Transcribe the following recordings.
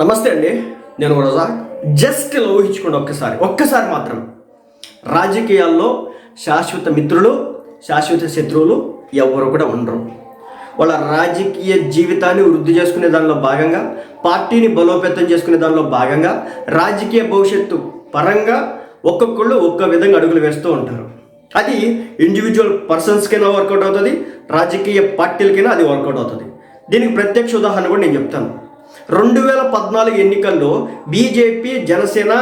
నమస్తే అండి. నేను రోజా. జస్ట్ ఇలా ఊహించుకోండి ఒక్కసారి. ఒక్కసారి మాత్రం. రాజకీయాల్లో శాశ్వత మిత్రులు శాశ్వత శత్రువులు ఎవరు కూడా ఉండరు. వాళ్ళ రాజకీయ జీవితాన్ని వృద్ధి చేసుకునే దానిలో భాగంగా పార్టీని బలోపేతం చేసుకునే దానిలో భాగంగా రాజకీయ భవిష్యత్తు పరంగా ఒక్కొక్కళ్ళు ఒక్క విధంగా అడుగులు వేస్తూ ఉంటారు. అది ఇండివిజువల్ పర్సన్స్కైనా వర్కౌట్ అవుతుంది రాజకీయ పార్టీలకైనా అది వర్కౌట్ అవుతుంది. దీనికి ప్రత్యక్ష ఉదాహరణ కూడా నేను చెప్తాను. రెండు వేల పద్నాలుగు ఎన్నికల్లో బీజేపీ జనసేన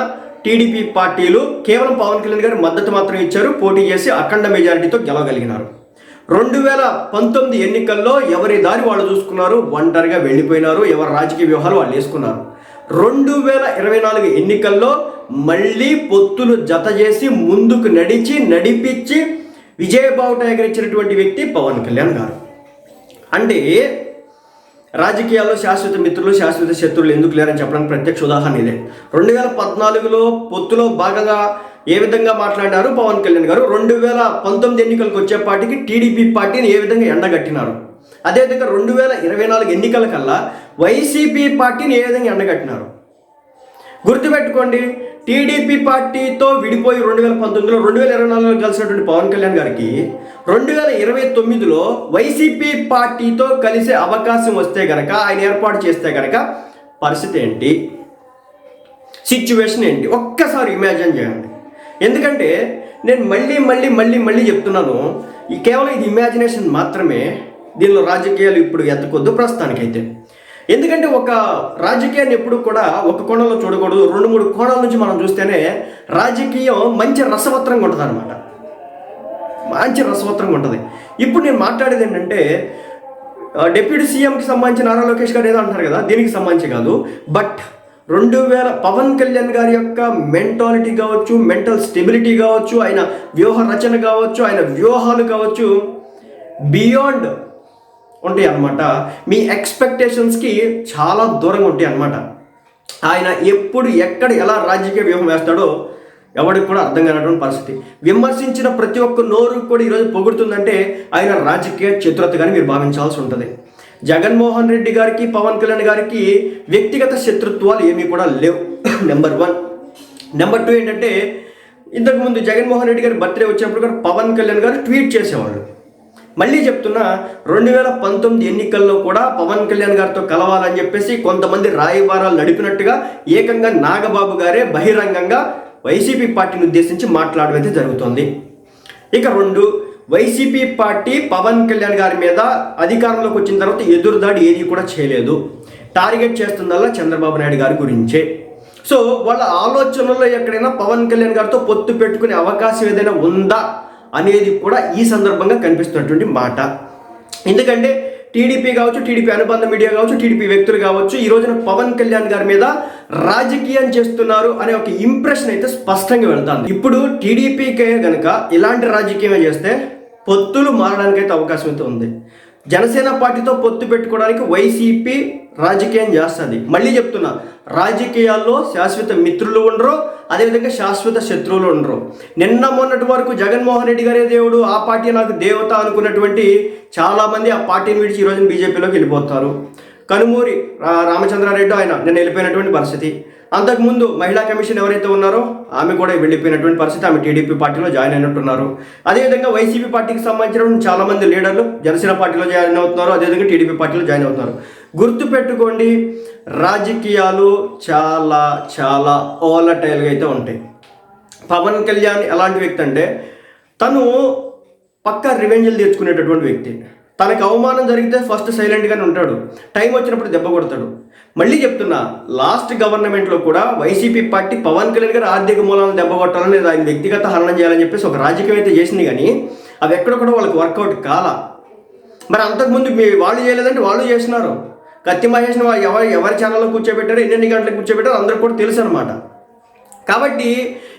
టీడీపీ పార్టీలు కేవలం పవన్ కళ్యాణ్ గారు మద్దతు మాత్రం ఇచ్చారు. పోటీ చేసి అఖండ మెజారిటీతో గెలవగలిగినారు. రెండు వేల పంతొమ్మిది ఎన్నికల్లో ఎవరి దారి వాళ్ళు చూసుకున్నారు? ఒంటరిగా వెళ్ళిపోయినారు. ఎవరి రాజకీయ వ్యూహాలు వాళ్ళు వేసుకున్నారు. రెండు వేల ఇరవై నాలుగు ఎన్నికల్లో మళ్ళీ పొత్తులు జత చేసి ముందుకు నడిచి నడిపించి విజయబావుట ఎగరించినటువంటి వ్యక్తి పవన్ కళ్యాణ్ గారు. అంటే రాజకీయాల్లో శాశ్వత మిత్రులు శాశ్వత శత్రువులు ఎందుకు లేరని చెప్పడానికి ప్రత్యక్ష ఉదాహరణ ఇదే. రెండు వేల పద్నాలుగులో పొత్తులో భాగంగా ఏ విధంగా మాట్లాడినారు పవన్ కళ్యాణ్ గారు. రెండు వేల పంతొమ్మిది ఎన్నికలకు వచ్చేపాటికి టీడీపీ పార్టీని ఏ విధంగా ఎండగట్టినారు? అదేవిధంగా రెండు వేల ఇరవై నాలుగు ఎన్నికల కల్లా వైసీపీ పార్టీని ఏ విధంగా ఎండగట్టినారు? గుర్తుపెట్టుకోండి టీడీపీ పార్టీతో విడిపోయి రెండు వేల పంతొమ్మిదిలో రెండు వేల ఇరవై నాలుగులో కలిసినటువంటి పవన్ కళ్యాణ్ గారికి రెండు వేల ఇరవై తొమ్మిదిలో వైసీపీ పార్టీతో కలిసే అవకాశం వస్తే గనక ఆయన ఏర్పాటు చేస్తే గనక పరిస్థితి ఏంటి? సిచ్యువేషన్ ఏంటి? ఒక్కసారి ఇమాజిన్ చేయండి. ఎందుకంటే నేను మళ్ళీ మళ్ళీ మళ్ళీ మళ్ళీ చెప్తున్నాను ఈ కేవలం ఇది ఇమాజినేషన్ మాత్రమే దీనిలో రాజకీయాలు ఇప్పుడు ఎత్తకొద్దు ప్రస్తుతానికైతే. ఎందుకంటే ఒక రాజకీయాన్ని ఎప్పుడు కూడా ఒక కోణంలో చూడకూడదు. రెండు మూడు కోణాల నుంచి మనం చూస్తేనే రాజకీయం మంచి రసవత్రంగా ఉంటుంది అనమాట మంచి రసవత్రంగా ఉంటుంది. ఇప్పుడు నేను మాట్లాడేది ఏంటంటే డిప్యూటీ సీఎంకి సంబంధించి నారా లోకేష్ గారు ఏదో అంటారు కదా దీనికి సంబంధించి కాదు. బట్ రెండు వేల పవన్ కళ్యాణ్ గారి యొక్క మెంటాలిటీ కావచ్చు మెంటల్ స్టెబిలిటీ కావచ్చు ఆయన వ్యూహ రచన కావచ్చు ఆయన వ్యూహాలు కావచ్చు బియాండ్ ఉంటాయి అన్నమాట మీ ఎక్స్పెక్టేషన్స్కి చాలా దూరంగా ఉంటాయి అన్నమాట ఆయన ఎప్పుడు ఎక్కడ ఎలా రాజకీయ వ్యూహం వేస్తాడో ఎవరికి కూడా అర్థం కానటువంటి పరిస్థితి. విమర్శించిన ప్రతి ఒక్క నోరు కూడా ఈరోజు పొగుడుతుందంటే ఆయన రాజకీయ చతురతగాని మీరు భావించాల్సి ఉంటుంది. జగన్మోహన్ రెడ్డి గారికి పవన్ కళ్యాణ్ గారికి వ్యక్తిగత శత్రుత్వాలు ఏమీ కూడా లేవు. నెంబర్ వన్ నెంబర్ టూ ఏంటంటే ఇంతకుముందు జగన్మోహన్ రెడ్డి గారి బర్త్డే వచ్చినప్పుడు కూడా పవన్ కళ్యాణ్ గారు ట్వీట్ చేసేవాళ్ళు. మళ్ళీ చెప్తున్నా రెండు వేల పంతొమ్మిది ఎన్నికల్లో కూడా పవన్ కళ్యాణ్ గారితో కలవాలని చెప్పేసి కొంతమంది రాయబారాలు నడిపినట్టుగా ఏకంగా నాగబాబు గారే బహిరంగంగా వైసీపీ పార్టీని ఉద్దేశించి మాట్లాడడం అయితే జరుగుతోంది. ఇక రెండు వైసీపీ పార్టీ పవన్ కళ్యాణ్ గారి మీద అధికారంలోకి వచ్చిన తర్వాత ఎదురుదాడి ఏది కూడా చేయలేదు. టార్గెట్ చేస్తుందల్లా చంద్రబాబు నాయుడు గారి గురించే. సో వాళ్ళ ఆలోచనలో ఎక్కడైనా పవన్ కళ్యాణ్ గారితో పొత్తు పెట్టుకునే అవకాశం ఏదైనా ఉందా? అనేది కూడా ఈ సందర్భంగా కనిపిస్తున్నటువంటి మాట. ఎందుకంటే టీడీపీ కావచ్చు టీడీపీ అనుబంధ మీడియా కావచ్చు టీడీపీ వ్యక్తులు కావచ్చు ఈ రోజున పవన్ కళ్యాణ్ గారి మీద రాజకీయం చేస్తున్నారు అనే ఒక ఇంప్రెషన్ అయితే స్పష్టంగా వెళ్తాను ఇప్పుడు టీడీపీకే గనక ఇలాంటి రాజకీయం చేస్తే పొత్తులు మారడానికైతే అవకాశం అయితే ఉంది. జనసేన పార్టీతో పొత్తు పెట్టుకోవడానికి వైసీపీ రాజకీయం చేస్తుంది. మళ్ళీ చెప్తున్నా రాజకీయాల్లో శాశ్వత మిత్రులు ఉండరు అదేవిధంగా శాశ్వత శత్రువులు ఉండరు. నిన్న మొన్నటి వరకు జగన్మోహన్ రెడ్డి గారే దేవుడు ఆ పార్టీ నాకు దేవత అనుకున్నటువంటి చాలామంది ఆ పార్టీని విడిచి ఈ రోజున బీజేపీలోకి వెళ్ళిపోతారు. కనుమూరి రా- రామచంద్రారెడ్డి ఆయన నిన్న వెళ్ళిపోయినటువంటి పరిస్థితి. అంతకుముందు మహిళా కమిషన్ ఎవరైతే ఉన్నారో ఆమె కూడా వెళ్ళిపోయినటువంటి పరిస్థితి. ఆమె టీడీపీ పార్టీలో జాయిన్ అయినట్టున్నారు. అదేవిధంగా వైసీపీ పార్టీకి సంబంధించిన చాలామంది లీడర్లు జనసేన పార్టీలో జాయిన్ అవుతున్నారు. అదేవిధంగా టీడీపీ పార్టీలో జాయిన్ అవుతున్నారు. గుర్తుపెట్టుకోండి రాజకీయాలు చాలా చాలా ఓలటైల్గా అయితే ఉంటాయి. పవన్ కళ్యాణ్ ఎలాంటి వ్యక్తి అంటే తను పక్కా రివెంజ్లు తెచ్చుకునేటటువంటి వ్యక్తి. తనకు అవమానం జరిగితే ఫస్ట్ సైలెంట్గానే ఉంటాడు. టైం వచ్చినప్పుడు దెబ్బ కొడతాడు. మళ్ళీ చెప్తున్నా లాస్ట్ గవర్నమెంట్లో కూడా వైసీపీ పార్టీ పవన్ కళ్యాణ్ గారు ఆర్థిక మూలాలను దెబ్బ కొట్టాలని లేదా ఆయన వ్యక్తిగత హరణం చేయాలని చెప్పేసి ఒక రాజకీయం అయితే చేసింది కానీ అవి ఎక్కడ కూడా వాళ్ళకి వర్కౌట్ కాల. మరి అంతకుముందు మీ వాళ్ళు చేయలేదంటే వాళ్ళు చేస్తున్నారు కత్తి మహేష్ని ఎవరు ఎవరి ఎవరి ఛానల్లో కూర్చోబెట్టారు ఎన్నెన్ని గంటలకు కూర్చోబెట్టారు అందరికి కూడా తెలుసు అనమాట కాబట్టి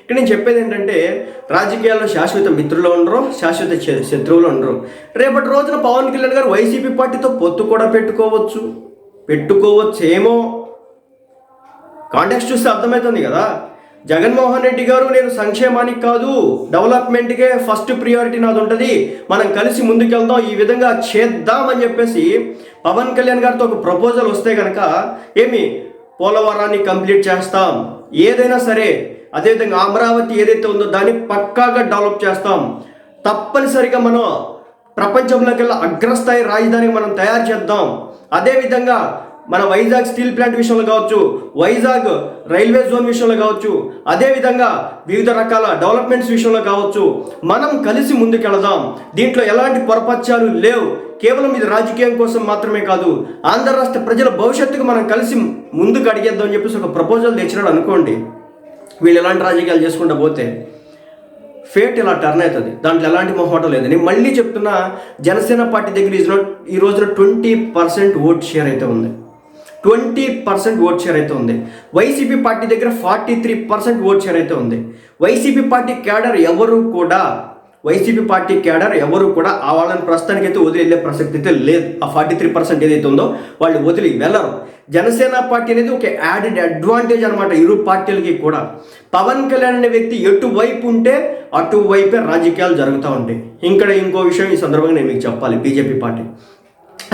ఇక్కడ నేను చెప్పేది ఏంటంటే రాజకీయాల్లో శాశ్వత మిత్రులు ఉండరు శాశ్వత శత్రువులు ఉండరు. రేపటి రోజున పవన్ కళ్యాణ్ గారు వైసీపీ పార్టీతో పొత్తు కూడా పెట్టుకోవచ్చు. పెట్టుకోవచ్చేమో. కాంటాక్ట్ చూస్తే అర్థమవుతుంది కదా. జగన్మోహన్ రెడ్డి గారు నేను సంక్షేమానికి కాదు డెవలప్మెంట్కే ఫస్ట్ ప్రియారిటీ నాది ఉంటుంది. మనం కలిసి ముందుకెళ్దాం ఈ విధంగా చేద్దామని చెప్పేసి పవన్ కళ్యాణ్ గారితో ఒక ప్రపోజల్ వస్తే కనుక ఏమి పోలవరాన్ని కంప్లీట్ చేస్తాం. ఏదైనా సరే అదేవిధంగా అమరావతి ఏదైతే ఉందో దాన్ని పక్కాగా డెవలప్ చేస్తాం. తప్పనిసరిగా మనం ప్రపంచంలోకెల్లా అగ్రస్థాయి రాజధాని మనం తయారు చేద్దాం. అదేవిధంగా మన వైజాగ్ స్టీల్ ప్లాంట్ విషయంలో కావచ్చు వైజాగ్ రైల్వే జోన్ విషయంలో కావచ్చు అదేవిధంగా వివిధ రకాల డెవలప్మెంట్స్ విషయంలో కావచ్చు మనం కలిసి ముందుకెళదాం. దీంట్లో ఎలాంటి పొరపత్యాలు లేవు. కేవలం ఇది రాజకీయం కోసం మాత్రమే కాదు ఆంధ్ర రాష్ట్ర ప్రజల భవిష్యత్తుకు మనం కలిసి ముందుకు అడిగేద్దాం అని చెప్పేసి ఒక ప్రపోజల్ తెచ్చినాడు అనుకోండి. వీళ్ళు ఎలాంటి రాజకీయాలు చేసుకుంటా పోతే ఫేట్ ఇలా టర్న్ అవుతుంది. దాంట్లో ఎలాంటి మొహమాటం లేదు. నేను మళ్ళీ చెప్తున్నా జనసేన పార్టీ దగ్గర ఈజ్ నాట్ ఈ రోజున ట్వంటీ పర్సెంట్ ఓట్ షేర్ అయితే ఉంది. ట్వంటీ పర్సెంట్ ఓట్ షేర్ అయితే ఉంది. వైసీపీ పార్టీ దగ్గర forty three percent vote share అయితే ఉంది. వైసీపీ పార్టీ క్యాడర్ ఎవరు కూడా వైసీపీ పార్టీ క్యాడర్ ఎవరు కూడా ఆ వాళ్ళని ప్రస్తుతానికి అయితే వదిలి వెళ్ళే ప్రసక్తి అయితే లేదు. ఆ ఫార్టీ త్రీ పర్సెంట్ ఏదైతే ఉందో వాళ్ళు వదిలి వెళ్ళరు. జనసేన పార్టీ అనేది ఒక యాడెడ్ అడ్వాంటేజ్ అనమాట ఇరు పార్టీలకి కూడా. పవన్ కళ్యాణ్ అనే వ్యక్తి ఎటువైపు ఉంటే అటువైపే రాజకీయాలు జరుగుతూ ఉంటాయి. ఇంకా ఇంకో విషయం ఈ సందర్భంగా నేను మీకు చెప్పాలి. BJP party.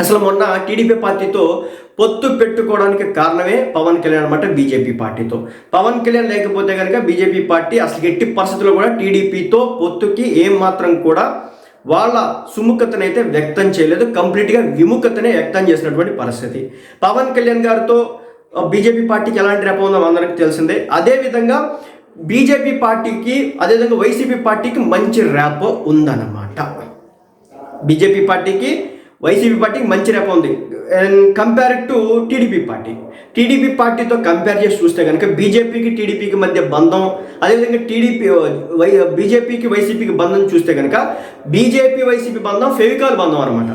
అసలు మొన్న టీడీపీ పార్టీతో పొత్తు పెట్టుకోవడానికి కారణమే పవన్ కళ్యాణ్ అనమాట బీజేపీ పార్టీతో. పవన్ కళ్యాణ్ లేకపోతే కనుక బీజేపీ పార్టీ అసలు ఎట్టి పరిస్థితుల్లో కూడా టీడీపీతో పొత్తుకి ఏం మాత్రం కూడా వాళ్ళ సుముఖతనైతే వ్యక్తం చేయలేదు కంప్లీట్గా విముఖతనే వ్యక్తం చేసినటువంటి పరిస్థితి. పవన్ కళ్యాణ్ గారితో బీజేపీ పార్టీకి ఎలాంటి రేప ఉందో అందరికీ తెలిసిందే. అదేవిధంగా బీజేపీ పార్టీకి అదేవిధంగా వైసీపీ పార్టీకి మంచి ర్యాప్ ఉందన్నమాట. బీజేపీ పార్టీకి వైసీపీ పార్టీకి మంచి రేప ఉంది. And compare to TDP party TDP పార్టీతో కంపేర్ చేసి చూస్తే కనుక బీజేపీకి టీడీపీకి మధ్య బంధం అదేవిధంగా టీడీపీ వై బీజేపీకి వైసీపీకి బంధం చూస్తే కనుక బీజేపీ వైసీపీ బంధం ఫెవికాల్ బంధం అనమాట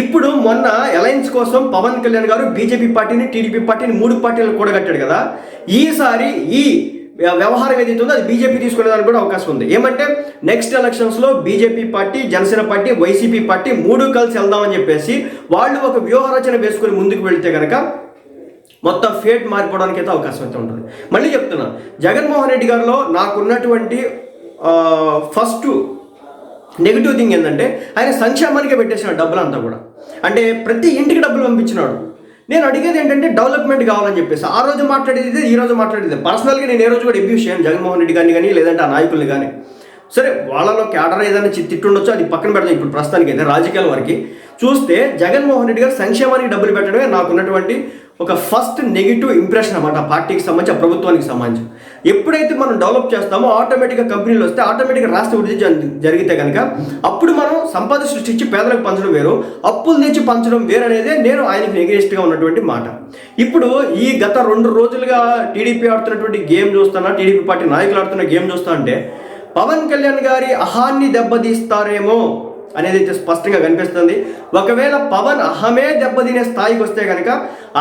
ఇప్పుడు మొన్న అలయన్స్ కోసం పవన్ కళ్యాణ్ గారు బీజేపీ పార్టీని టీడీపీ పార్టీని మూడు పార్టీలను కూడగట్టాడు కదా. ఈసారి ఈ వ్యవహారం ఏదైతే ఉందో అది బీజేపీ తీసుకునేదానికి కూడా అవకాశం ఉంది. ఏమంటే నెక్స్ట్ ఎలక్షన్స్లో BJP party Janasena party YCP party మూడు కలిసి వెళ్దామని చెప్పేసి వాళ్ళు ఒక వ్యూహరచన వేసుకొని ముందుకు వెళితే కనుక మొత్తం ఫేట్ మారిపోవడానికి అయితే అవకాశం అయితే ఉంటుంది. మళ్ళీ చెప్తున్నా జగన్మోహన్ రెడ్డి గారిలో నాకున్నటువంటి ఫస్ట్ నెగిటివ్ థింగ్ ఏంటంటే ఆయన సంక్షేమానికే పెట్టేసిన డబ్బులు అంతా కూడా. అంటే ప్రతి ఇంటికి డబ్బులు పంపించినాడు. నేను అడిగేది ఏంటంటే డెవలప్మెంట్ కావాలని చెప్పేసి. ఆ రోజు మాట్లాడేది ఈ రోజు మాట్లాడేది. పర్సనల్గా నేను ఏ రోజు కూడా అబ్యూస్ చేయను జగన్మోహన్ రెడ్డి గారిని కానీ లేదంటే ఆ నాయకుల్ని కానీ సరే వాళ్ళలో క్యాడర్ ఏదైనా చి- తిట్టుండొచ్చు అది పక్కన పెడతాం ఇప్పుడు ప్రస్తుతానికి అయితే రాజకీయాల వరకు. చూస్తే జగన్మోహన్ రెడ్డి గారు సంక్షేమానికి డబ్బులు పెట్టడమే నాకు ఉన్నటువంటి ఒక ఫస్ట్ నెగిటివ్ ఇంప్రెషన్ అనమాట పార్టీకి సంబంధించి ప్రభుత్వానికి సంబంధించి. ఎప్పుడైతే మనం డెవలప్ చేస్తామో ఆటోమేటిక్గా కంపెనీలు వస్తే ఆటోమేటిక్గా రాష్ట్ర వృద్ధి జరిగితే కనుక అప్పుడు మనం సంపద సృష్టించి పేదలకు పంచడం వేరు అప్పులు తెచ్చి పంచడం వేరు అనేది నేను ఆయనకి నెగిటివ్గా ఉన్నటువంటి మాట. ఇప్పుడు ఈ గత రెండు రోజులుగా టీడీపీ ఆడుతున్నటువంటి గేమ్ చూస్తున్నా టీడీపీ పార్టీ నాయకులు ఆడుతున్న గేమ్ చూస్తా అంటే పవన్ కళ్యాణ్ గారి అహాన్ని దెబ్బతీస్తారేమో. అనేది అయితే స్పష్టంగా కనిపిస్తుంది. ఒకవేళ పవన్ అహమే దెబ్బతినే స్థాయికి వస్తే కనుక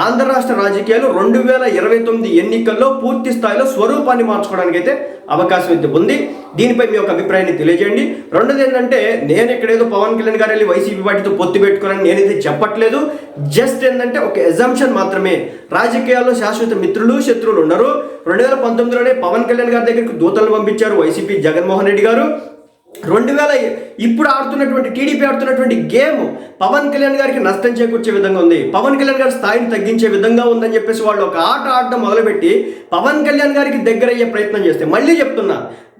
ఆంధ్ర రాష్ట్ర రాజకీయాలు రెండు వేల ఇరవై తొమ్మిది ఎన్నికల్లో పూర్తి స్థాయిలో స్వరూపాన్ని మార్చుకోవడానికి అయితే అవకాశం అయితే ఉంది. దీనిపై మీ యొక్క అభిప్రాయాన్ని తెలియజేయండి. రెండోది ఏంటంటే నేను ఇక్కడేదో పవన్ కళ్యాణ్ గారు వెళ్ళి వైసీపీ పార్టీతో పొత్తు పెట్టుకోనని నేనైతే చెప్పట్లేదు. జస్ట్ ఏంటంటే ఒక ఎగ్జంప్షన్ మాత్రమే. రాజకీయాల్లో శాశ్వత మిత్రులు శత్రువులు ఉన్నారు రెండు వేల పంతొమ్మిదిలోనే పవన్ కళ్యాణ్ గారి దగ్గరికి దూతలు పంపించారు వైసీపీ జగన్మోహన్ రెడ్డి గారు. రెండు వేల ఇప్పుడు ఆడుతున్నటువంటి టీడీపీ ఆడుతున్నటువంటి గేమ్ పవన్ కళ్యాణ్ గారికి నష్టం చేకూర్చే విధంగా ఉంది. పవన్ కళ్యాణ్ గారి స్థాయిని తగ్గించే విధంగా ఉందని చెప్పేసి వాళ్ళు ఒక ఆట ఆడటం మొదలుపెట్టి పవన్ కళ్యాణ్ గారికి దగ్గర అయ్యే ప్రయత్నం చేస్తే మళ్ళీ చెప్తున్నా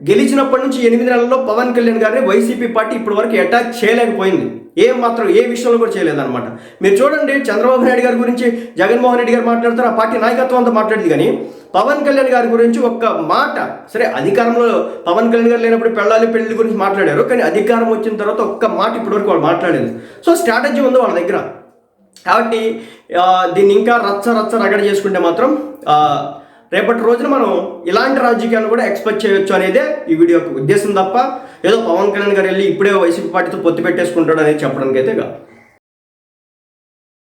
గెలిచినప్పటి నుంచి ఎనిమిది నెలల్లో పవన్ కళ్యాణ్ గారిని వైసీపీ పార్టీ ఇప్పటి వరకు అటాక్ చేయలేకపోయింది. ఏ మాత్రం ఏ విషయంలో కూడా చేయలేదన్నమాట. మీరు చూడండి చంద్రబాబు నాయుడు గారి గురించి జగన్మోహన్ రెడ్డి గారు మాట్లాడుతారు ఆ పార్టీ నాయకత్వం అంతా మాట్లాడింది కానీ పవన్ కళ్యాణ్ గారి గురించి ఒక్క మాట సరే అధికారంలో పవన్ కళ్యాణ్ గారు లేనప్పుడు పెళ్ళాలి పెళ్ళి గురించి మాట్లాడారు కానీ అధికారం వచ్చిన తర్వాత ఒక్క మాట ఇప్పటివరకు వాళ్ళు మాట్లాడలేదు. సో స్ట్రాటజీ ఉంది వాళ్ళ దగ్గర. కాబట్టి దీన్ని ఇంకా రచ్చ రచ్చ రగడ చేసుకుంటే మాత్రం రేపటి రోజున మనం ఇలాంటి రాజకీయాలు కూడా ఎక్స్పెక్ట్ చేయొచ్చు అనేదే ఈ వీడియో యొక్క ఉద్దేశం తప్ప ఏదో పవన్ కళ్యాణ్ గారు వెళ్ళి ఇప్పుడే వైసీపీ పార్టీతో పొత్తు పెట్టేసుకుంటాడు అనేది చెప్పడానికి అయితే కాదు.